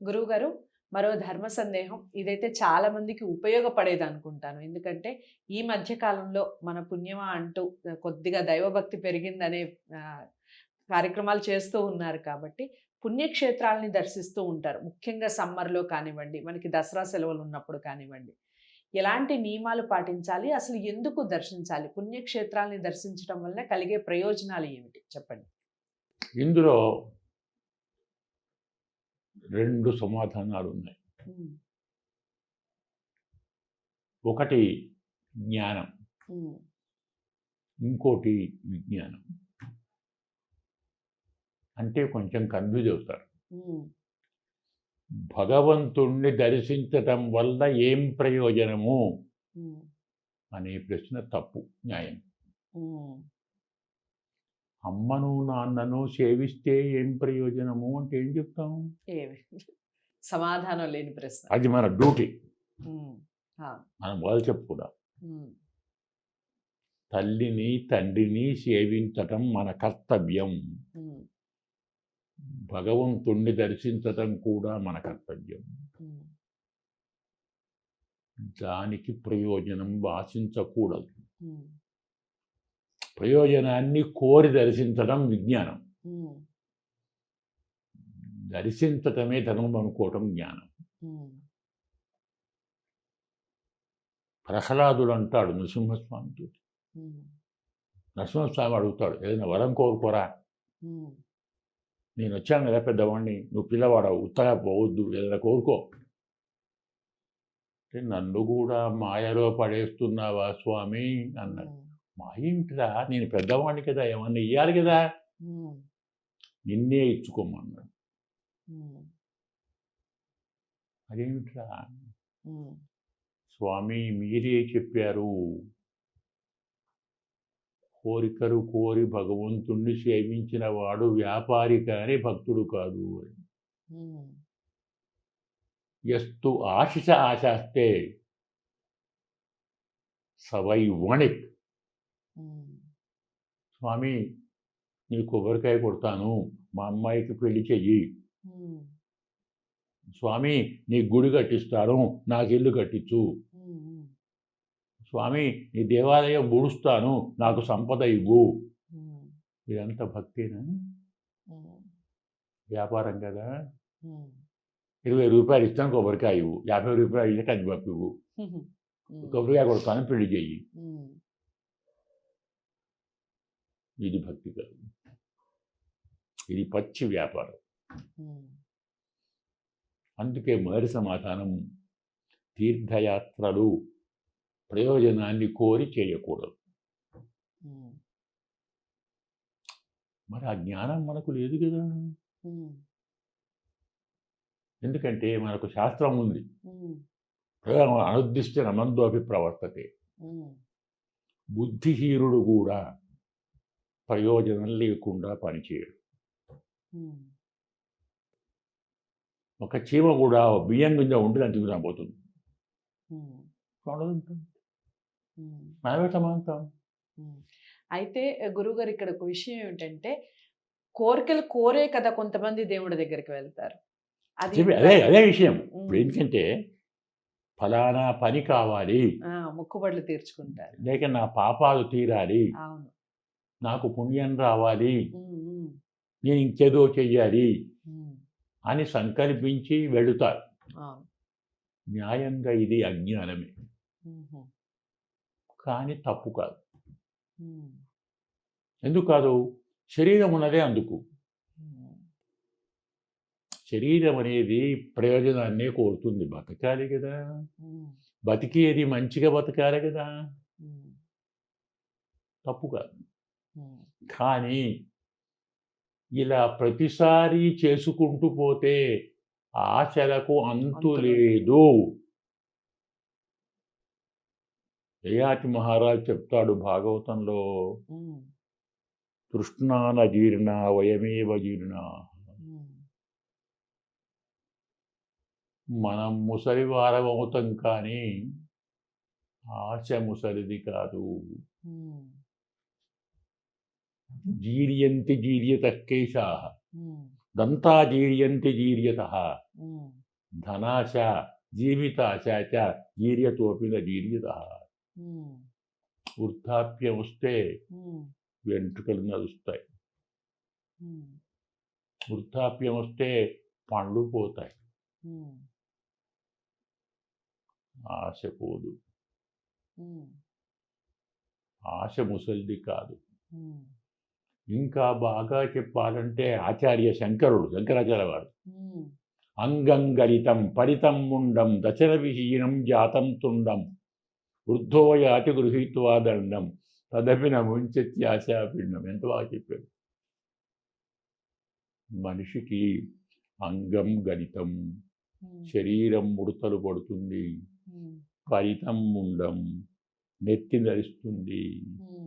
గురువుగారు మరో ధర్మ సందేహం. ఇదైతే చాలా మందికి ఉపయోగపడేది అనుకుంటాను ఎందుకంటే ఈ మధ్య కాలంలో మన పుణ్యమా అంటూ కొద్దిగా దైవభక్తి పెరిగిందనే కార్యక్రమాలు చేస్తూ ఉన్నారు కాబట్టి పుణ్యక్షేత్రాలని దర్శిస్తూ ఉంటారు. ముఖ్యంగా సమ్మర్లో కానివ్వండి మనకి దసరా సెలవులు ఉన్నప్పుడు కానివ్వండి. ఎలాంటి నియమాలు పాటించాలి? అసలు ఎందుకు దర్శించాలి? పుణ్యక్షేత్రాలని దర్శించడం వల్ల కలిగే ప్రయోజనాలు ఏమిటి? చెప్పండి. ఇందులో రెండు సమాధానాలు ఉన్నాయి ఒకటి జ్ఞానం. ఇంకోటి విజ్ఞానం. అంటే కొంచెం కన్ఫ్యూజ్ అవుతారు. భగవంతుణ్ణి దర్శించటం వల్ల ఏం ప్రయోజనము? అనే ప్రశ్న తప్పు న్యాయం. అమ్మను నాన్నను సేవిస్తే ఏం ప్రయోజనము అంటే ఏం చెప్తాం? సమాధానం లేని ప్రశ్న. అది మన డ్యూటీ. మనం వాళ్ళు చెప్పుకున్నాం తల్లిని తండ్రిని సేవించటం మన కర్తవ్యం. భగవంతుణ్ణి దర్శించటం కూడా మన కర్తవ్యం. దానికి ప్రయోజనం ఆశించకూడదు ప్రయోజనాన్ని కోరి దర్శించడం విజ్ఞానం. దర్శించటమే ధర్మం అనుకోవటం జ్ఞానం. ప్రహ్లాదుడు అంటాడు నృసింహస్వామితో నరసింహస్వామి అడుగుతాడు ఏదైనా వరం కోరుకోరా? నేను వచ్చాను కదా పెద్దవాడిని నువ్వు పిల్లవాడవు ఉత్తగా పోవద్దు ఏదైనా కోరుకో. అంటే నన్ను కూడా మాయలో పడేస్తున్నావా స్వామి? అన్నాడు. ఉమ్, మాయ ఏమిటిరా నేను పెద్దవాడిని కదా ఏమన్నా ఇయ్యాలి కదా? నిన్నే ఇచ్చుకోమన్నాడు. అదేమిట్రా? స్వామి మీరే చెప్పారు. కోరికలు కోరి భగవంతుణ్ణి సేవించిన వాడు వ్యాపారి కానీ భక్తుడు కాదు అని. ఎస్తు ఆశిష ఆశాస్తే సవై వణిక్. స్వామి నీ కొబ్బరికాయ కొడతాను. మా అమ్మాయికి పెళ్ళి చెయ్యి. స్వామి నీ గుడి కట్టిస్తాను. నాకు ఇల్లు కట్టించు స్వామి నీ దేవాలయం బుడుస్తాను నాకు సంపద ఇవ్వు. ఇదంతా భక్తేనా? వ్యాపారం కదా. ఇరవై రూపాయలు ఇస్తాను కొబ్బరికాయ ఇవ్వు. యాభై రూపాయలు ఇస్తే కందిపప్పు ఇవ్వు. కొబ్బరికాయ కొడతాను పెళ్ళి చెయ్యి. ఇది భక్తి కాదు ఇది పచ్చి వ్యాపారం. అందుకే మొదటి సమాధానం తీర్థయాత్రలు ప్రయోజనాన్ని కోరి చేయకూడదు. మరి ఆ జ్ఞానం మనకు లేదు కదా. ఎందుకంటే మనకు శాస్త్రం ఉంది. అనుద్దిష్ట నమందోపి ప్రవర్తతే బుద్ధిహీనుడు కూడా ప్రయోజనం లేకుండా పనిచేయడు. ఒక చీమ కూడా బియ్యం గింజ ఉంటే దాన్ని తిరుగుతాం పోతుంది. ఉమ్, చూడదు ఉమ్. మనమే సమాంతం ఉమ్. అయితే గురువుగారు ఇక్కడ ఒక విషయం ఏమిటంటే కోరికలు కోరే కదా కొంతమంది దేవుడి దగ్గరికి వెళ్తారు. అది అదే అదే విషయం. ఇప్పుడు ఎందుకంటే ఫలానా పని కావాలి. మొక్కుబడులు తీర్చుకుంటారు. లేక నా పాపాలు తీరాలి. అవును. నాకు పుణ్యం రావాలి. నేను ఇంకేదో చెయ్యాలి. అని సంకల్పించి వెళుతారు. న్యాయంగా ఇది అజ్ఞానమే. కానీ తప్పు కాదు. ఎందుకు కాదు? శరీరం ఉన్నదే అందుకు. శరీరం అనేది ప్రయోజనాన్నే కోరుతుంది. బతకాలి కదా. బతికేది మంచిగా బతకాలి కదా. తప్పు కాదు. కానీ ఇలా ప్రతిసారి చేసుకుంటూ పోతే ఆశలకు అంతు లేదు. యయాతి మహారాజ్ చెప్తాడు భాగవతంలో తృష్ణాన జీర్ణ వయమేవ జీర్ణ మనం ముసలి వారం అవుతాం కానీ ఆశ ముసలిది కాదు. జీర్యంతి జీర్యత కేశా దంతా జీర్యంతి జీర్యత. ధనాశ జీవితాశ చ జీర్యతోపిన జీర్యత. వృద్ధాప్యం వస్తే వెంట్రుకలు నడుస్తాయి. వృద్ధాప్యం వస్తే పండ్లు పోతాయి. ఆశ పోదు. ఆశ ముసలిది కాదు. ఇంకా బాగా చెప్పాలంటే ఆచార్య శంకరుడు శంకరాచార్య వారు. అంగంగలితం పరితం ముండం దశర విహీనం జాతం తుండం వృద్ధో యాతి గృహీత్వా దండం తదపి నముంచెత్తి ఆశాపిండం ఎంత బాగా చెప్పాడు మనిషికి అంగం గలితం ఉమ్, శరీరం ముడతలు పడుతుంది పరితం ముండం నెత్తి నడుస్తుంది. ఉమ్,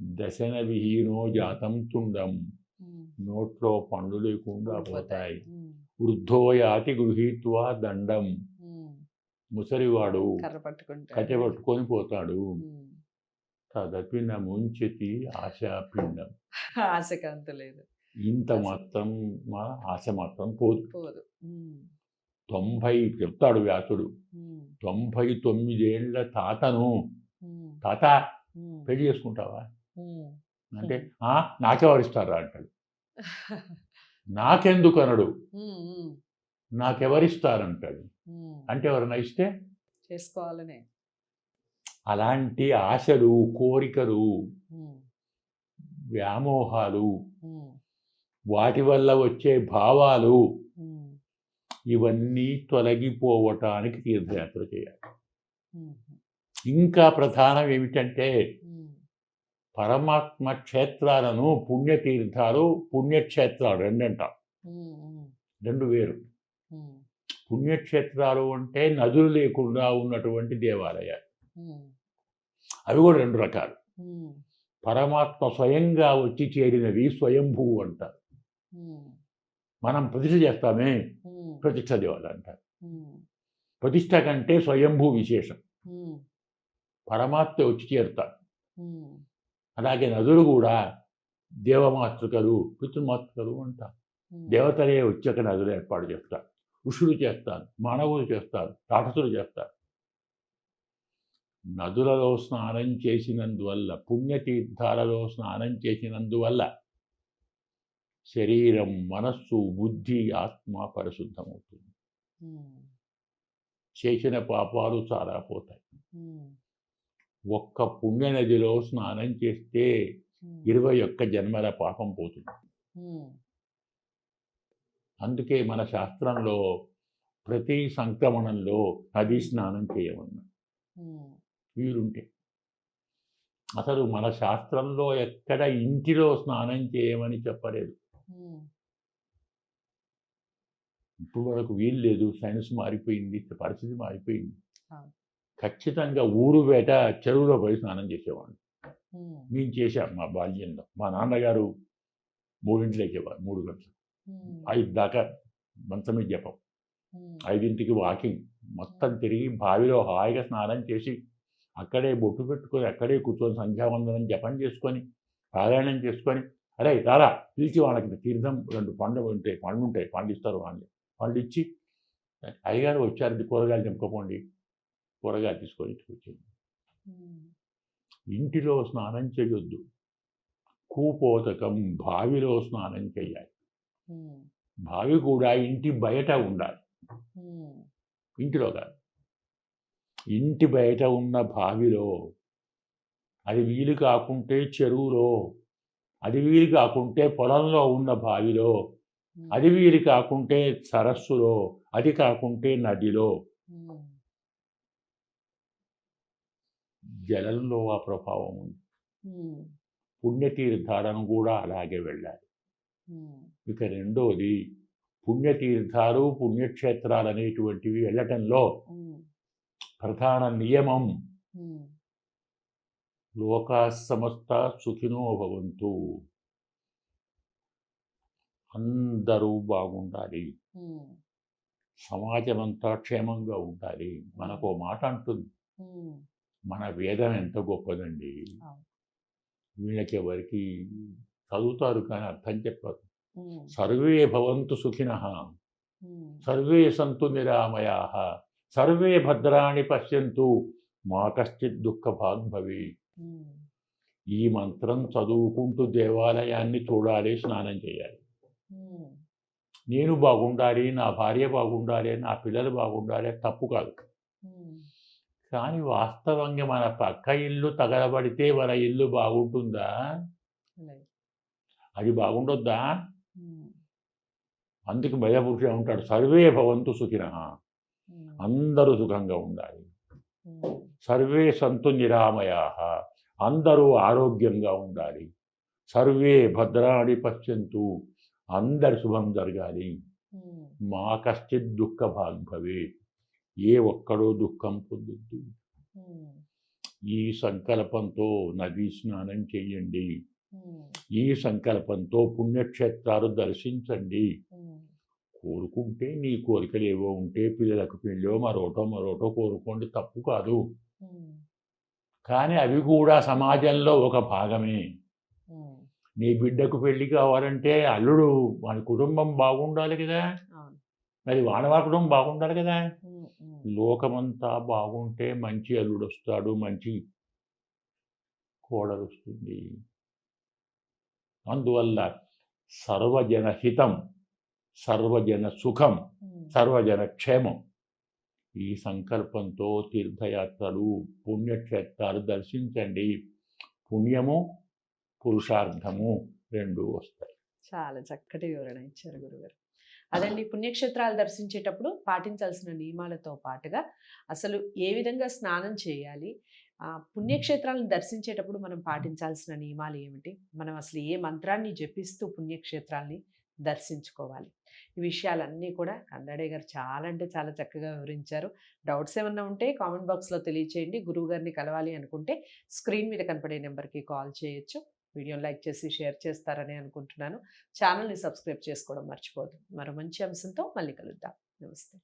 దశన విహీనో జాతం తుండం నోట్లో పండ్లు లేకుండా. పోతాయి. ఉమ్, వృద్ధో యాతి గృహీత్వా దండం. ముసలివాడు కట్టె పట్టుకొని పోతాడు. తదపిన ముంచెతి ఆశాపిండం. ఆశకాంత లేదు ఇంత. మాత్రం మా ఆశ మాత్రం పోదు. పోదు. తొంభై చెప్తాడు వ్యాసుడు. తొంభై తొమ్మిదేళ్ళ తాతను తాత పెళ్ళి చేసుకుంటావా. అంటే ఆ నాకెవరిస్తారా అంటాడు. నాకెందుకు అనడు. నాకెవరిస్తారంటాడు. అంటే ఎవరైనా ఇస్తే? చేసుకోవాలనే. అలాంటి ఆశలు కోరికలు వ్యామోహాలు వాటి వల్ల వచ్చే భావాలు ఇవన్నీ తొలగిపోవటానికి తీర్థయాత్ర చేయాలి. ఇంకా ప్రధానం ఏమిటంటే పరమాత్మ క్షేత్రాలను పుణ్యతీర్థాలు పుణ్యక్షేత్రాలు రెండంట. రెండు వేరు. పుణ్యక్షేత్రాలు అంటే నదులు లేకుండా ఉన్నటువంటి దేవాలయాలు. అవి కూడా రెండు రకాలు. పరమాత్మ స్వయంగా వచ్చి చేరినవి స్వయంభూ అంటారు మనం ప్రతిష్ఠ చేస్తామే. ఉమ్, ప్రతిష్ఠ దేవాలయం అంటారు ఉమ్, ప్రతిష్ఠ కంటే స్వయంభూ విశేషం. పరమాత్మ వచ్చి చేరుతారు అలాగే నదులు కూడా దేవమాతృకలు పితృమాతృకలు అంటారు దేవతలే వచ్చి అక్కడ నదులు ఏర్పాటు చేస్తారు. ఋషులు చేస్తారు మానవులు చేస్తారు రాక్షసులు చేస్తారు. నదులలో స్నానం చేసినందువల్ల పుణ్యతీర్థాలలో స్నానం చేసినందువల్ల శరీరం మనస్సు బుద్ధి ఆత్మ పరిశుద్ధమవుతుంది. చేసిన పాపాలు చాలా పోతాయి. ఒక్క పుణ్య నదిలో స్నానం చేస్తే ఇరవై ఒక్క జన్మల పాపం పోతుంది. అందుకే మన శాస్త్రంలో ప్రతి సంక్రమణంలో నదీ స్నానం చేయమన్నా. వీలుంటే. అసలు మన శాస్త్రంలో ఎక్కడ ఇంటిలో స్నానం చేయమని చెప్పలేదు. ఇప్పుడు వరకు వీలు లేదు. సైన్స్ మారిపోయింది పరిస్థితి మారిపోయింది. ఖచ్చితంగా ఊరు బయట చెరువులో పోయి స్నానం ఉమ్, మేము చేశాం మా బాల్యంలో. మా నాన్నగారు మూడింటి లేచేవారు మూడు గంటలు. ఐదు దాకా మంచమే జపం. ఐదింటికి వాకింగ్. మొత్తం తిరిగి బావిలో హాయిగా స్నానం చేసి అక్కడే బొట్టు పెట్టుకొని అక్కడే కూర్చొని సంధ్యావందనం జపం చేసుకొని పారాయణం చేసుకొని అరే రారా పిలిచి వాళ్ళకి తీర్థం రెండు పండ్లు ఉంటాయి పండ్లు ఉంటాయి పండ్లు ఇస్తారు వాళ్ళు. పండ్లు ఇచ్చి అయ్యగారు వచ్చారు కూరగాయలు తెంపుకోపోండి. కూరగాయలు తీసుకొని ఉమ్, ఇంటిలో స్నానం చేయొద్దు. కూపోతకం బావిలో స్నానం చేయాలి. బావి కూడా ఇంటి బయట ఉండాలి. ఇంటిలో కాదు. ఇంటి బయట ఉన్న బావిలో అది వీలు కాకుంటే చెరువులో అది వీలు కాకుంటే పొలంలో ఉన్న బావిలో అది వీలు కాకుంటే సరస్సులో అది కాకుంటే నదిలో జలంలో ఆ ప్రభావం ఉంది. పుణ్యతీర్థాలను కూడా అలాగే వెళ్ళాలి. ఇక రెండోది పుణ్యతీర్థాలు పుణ్యక్షేత్రాలు అనేటువంటివి వెళ్ళటంలో ప్రధాన నియమం లోకా సమస్త సుఖినో భవంతు. అందరూ బాగుండాలి. ఉమ్, సమాజం అంతా క్షేమంగా ఉండాలి. మనకు మాట అంటుంది. మన వేదం ఎంత గొప్పదండి. వీళ్ళకి ఎవరికి చదువుతారు కానీ అర్థం చెప్పరు. సర్వే భవంతు సుఖిన. సర్వే సంతు నిరామయా. సర్వే భద్రాణి పశ్యంతు మా కశ్చిత్ దుఃఖ భాగ్ భవి ఉమ్, ఈ మంత్రం చదువుకుంటూ దేవాలయాన్ని చూడాలి స్నానం చేయాలి. నేను బాగుండాలి నా భార్య బాగుండాలి నా పిల్లలు బాగుండాలి తప్పు కాదు. కానీ వాస్తవంగా మన పక్క ఇల్లు తగలబడితే మన ఇల్లు బాగుంటుందా. అది బాగుండొద్దా? అందుకు భయపురుషుడు ఉంటాడు సర్వే భవంతు సుఖిన. అందరూ సుఖంగా ఉండాలి. సర్వే సంతు నిరామయా. అందరూ ఆరోగ్యంగా ఉండాలి. సర్వే భద్రాణి పశ్యంతు. అందరి శుభం జరగాలి. మా కశ్చిత్ దుఃఖ భాగ్భవే. ఏ ఒక్కడో దుఃఖం పొందొద్దు. ఈ సంకల్పంతో నదీ స్నానం చేయండి. ఈ సంకల్పంతో పుణ్యక్షేత్రాలు దర్శించండి. కోరుకుంటే నీ కోరికలు ఏవో ఉంటే పిల్లలకు పెళ్ళో మరోటో మరోటో కోరుకోండి తప్పు కాదు. కానీ అవి కూడా సమాజంలో ఒక భాగమే. నీ బిడ్డకు పెళ్ళి కావాలంటే అల్లుడు వాని కుటుంబం బాగుండాలి కదా. మరి వానవా కుటుంబం బాగుండాలి కదా. లోకమంతా బాగుంటే మంచి అల్లుడు వస్తాడు మంచి కోడలు వస్తుంది అందువల్ల సర్వజన హితం సర్వజన సుఖం సర్వజన క్షేమం ఈ సంకల్పంతో తీర్థయాత్రలు పుణ్యక్షేత్రాలు దర్శించండి. పుణ్యము పురుషార్థము రెండు వస్తాయి. చాలా చక్కటి వివరణ ఇచ్చారు గురుగారు. అదండి పుణ్యక్షేత్రాలు దర్శించేటప్పుడు పాటించాల్సిన నియమాలతో పాటుగా అసలు ఏ విధంగా స్నానం చేయాలి ఆ పుణ్యక్షేత్రాలను దర్శించేటప్పుడు మనం పాటించాల్సిన నియమాలు ఏమిటి? మనం అసలు ఏ మంత్రాన్ని జపిస్తూ పుణ్యక్షేత్రాల్ని దర్శించుకోవాలి? ఈ విషయాలన్నీ కూడా కందడే గారు చాలా అంటే చాలా చక్కగా వివరించారు. డౌట్స్ ఏమన్నా ఉంటే కామెంట్ బాక్స్లో తెలియచేయండి. గురువు గారిని కలవాలి అనుకుంటే స్క్రీన్ మీద కనపడే నెంబర్కి కాల్ చేయొచ్చు. వీడియోని లైక్ చేసి షేర్ చేస్తారని అనుకుంటున్నాను. ఛానల్ని సబ్స్క్రైబ్ చేసుకోవడం మర్చిపోదు మరో మంచి అంశంతో మళ్ళీ కలుద్దాం. నమస్తే.